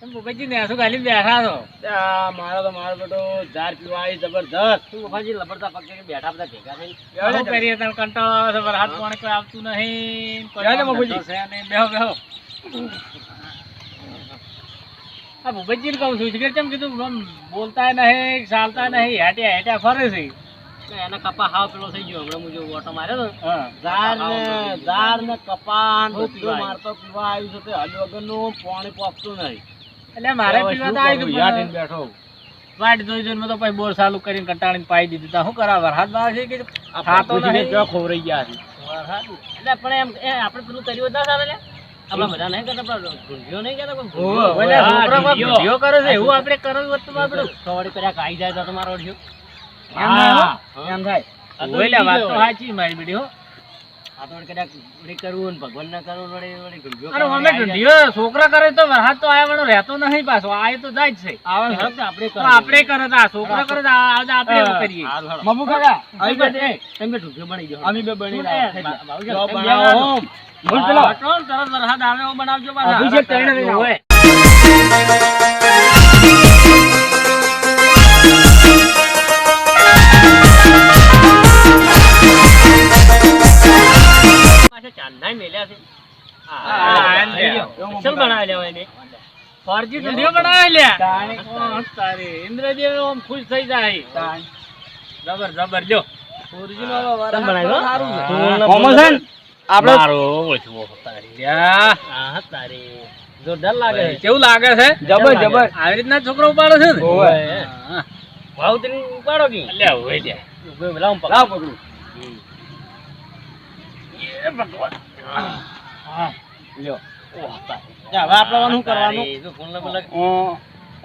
તમે ભૂપતજી ને શું ખાલી બેઠા છો? મારો તો મારો બેટો ઝાર પીવા જબરદસ્ત શું ભૂપતજી લબડતા પગ બેઠા બધા ભેગા થઈ બેહો કરીએ તને કંટાળો છે વરસાદ પાણી કોઈ આવતું નહીં. બેહો ને કામ બાપુજી. ધંધો છે નહીં. બેહો બેહો. આ ભૂપતજીને કહું છું કે કેમ કીધું? બોલતા નહીં ચાલતા નહીં હેટ્યા હેટ્યા ફરે છે. એના કપા હાવ પેલો થઈ ગયો હમણાં મુજબ ઓટો માર્યો હતો ઝાર ને ઝાર ને કપા મારતો પીવા આવ્યું છે તે હલ વગરનું પાણી પોપતું નહીં. એટલે મારે પીવા તો આવી ગયું બેઠો વાટ જોઈ જોઈને મેં તો પછી બોર ચાલુ કરીને કંટાળીને પાઈ દીધું. તા શું કરા વરસાદમાં છે કે થાતો નહીં. જો ખોવરાઈ ગયા છે. એટલે પણ એમ આપણે પેલું કર્યું ના લે આપણા બધા નહીં કરતા નહીં કરતા કરે છે એવું આપણે કરવું હોત તો આપણું સવારે કર્યા ખાઈ જાય તો તમારો એમ ના એમ થાય. આ તો ઓલા વાત તો સાચી મારી બેટી હો. આ કદાચ વળી કરવું ને ભગવાન ના કરવું વળી વળી ઢૂંઢીઓ અરે અમે આવી છોકરા કરે તો વરસાદ તો આયા વાળો રહેતો નહીં પાછો આય તો જાય જ છે આવે આપણે તો આપણે કરે તો આ છોકરા કરે તો આજે આપણે કરીએ મમ્મુ કાકા આવી આવી બે- બે તમે ઢૂંઢીઓ બની જાઓ અમે બે બની શું લે? બા- બાબુજી, જો તમે બનાવો બોલ પેલો. તરત વરસાદ આવે એવો બનાવજો પાછા. અભિષેક બનાવી લેવાય ને ફરજી ઢૂંઢીઓ બનાવે. તારી. આમ ખુશ થઈ જાય. જબર જબર જોરદાર લાગે કેવું લાગે છે? જબર, જબર. આવી રીતના છોકરો ઉપાડે છે ને? ભાવ તને ઉપાડો કે? લે હોય દે લાવ પકડ. પકડું. એ ભગવાન. હા. લ્યો. જા, હવે આપણે શું કરવાનું.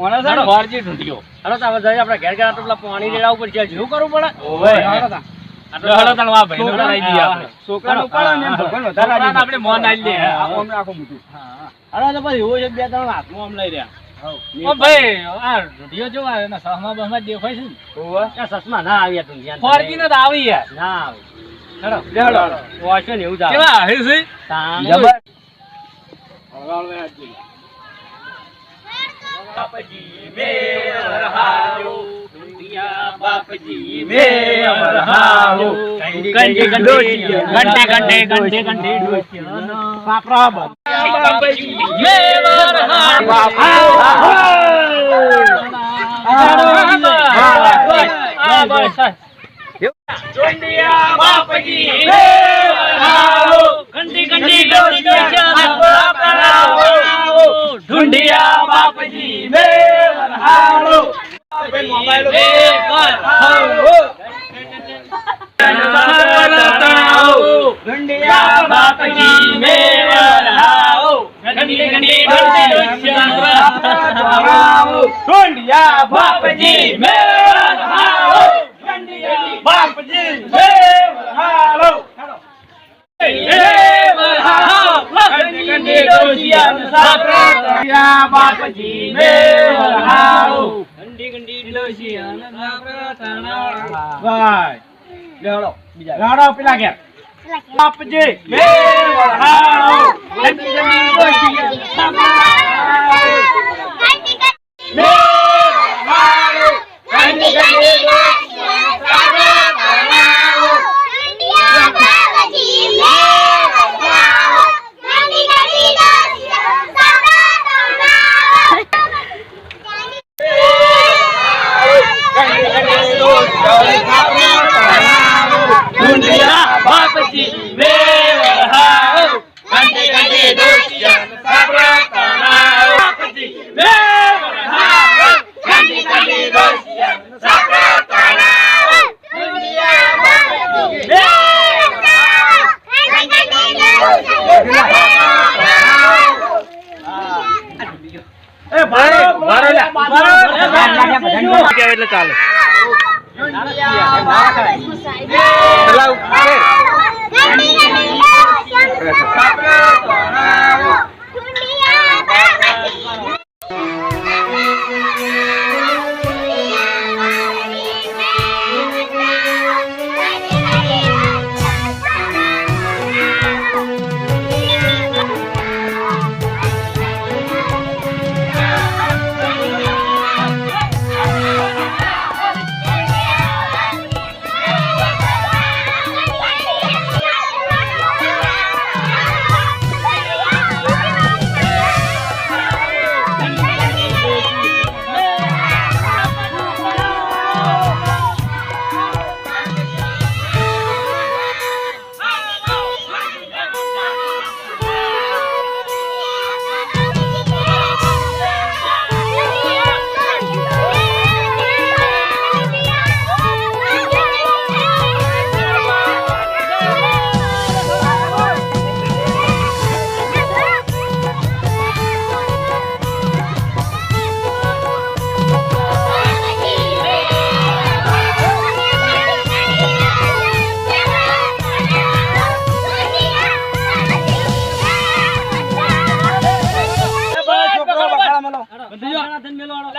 ઓના ચાલો, ફરજી ઢૂંઢીઓ. હાલો તો હવે આપણે ઘેર ઘેર આટલું પાણી રેડાવવું પડશે શું કરવું પડે? ઓવે. આટલો હાલો તાણ આ ભાઈનો કરાવી દઈએ આપણે. છોકરાને ઉપાડો ને ભગવાન વધારે છોકરાને આપણે મોન આલી દઈએ. આમ રાખો બધું. હાલો તો પછી એવું બે ત્રણ હાથમાં આમ લઈ રહ્યા. ભાઈ આ ઢૂંઢીઓ જો એના સહમા બહમા દેખાય છે ને. આ સસમા ના આવ્યા તું ધ્યાન ફરજી ને આવી યાર ના આવે. હેડો. હેડો વાંચો ને એવું જ આવે. કેવા આવે છે તાણ. જબર. કંઠી કંઠી ડોશીઓ. ઘંટે ઘંટે ઘંટે ઘંટે ડોશીઓ. પાપરા બંધ. મે વરહાડ. આ બસ, આ બસ. ડોંડિયા બાપજી મે વરહાડો. ઘંટી ઘંટી ડોશીઓ બાપરાઓ. ઢુંડિયા બાપજી. મે વરહાડો. ઢુંડિયા બાપજી. ઘંટી ઘંટી. ઢુંડિયા બાપજી વરહાડો. બાપજી મે વરહાડો. ભાઈ. લે હેડો. બીજા. હેડો પેલા ઘેર. બાપજી. મે વરહાડો. ઘંટી ઘંટી ડોશીઓ મે વરહાડો. ઘંટી ઘંટી ડોશીઓ ઢુંડિયા બાપજી મે વરહાડો. ઘંટી ઘંટી ડોશીઓ સાબરા તણાવ. બાપજી મે વરહાડો. ઘંટી ઘંટી ડોશીઓ સાબરા તણાવ. ઢુંડિયા બાપજી મે એ ભારો, ભારો લે. ભારો. એ ભારો. એટલે ચાલે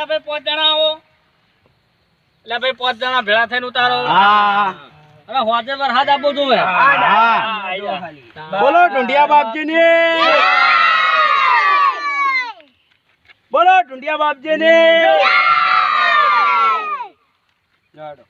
એટલે ભાઈ પાંચ જણા આવો. એટલે ભાઈ પાંચ જણા ભેળા થઈને ઉતારો. હા. અરે હોજે વરસાદ જોવે બોલો ઢુંડિયા બાપજીની. બોલો ઢુંડિયા બાપજીની. જાડો.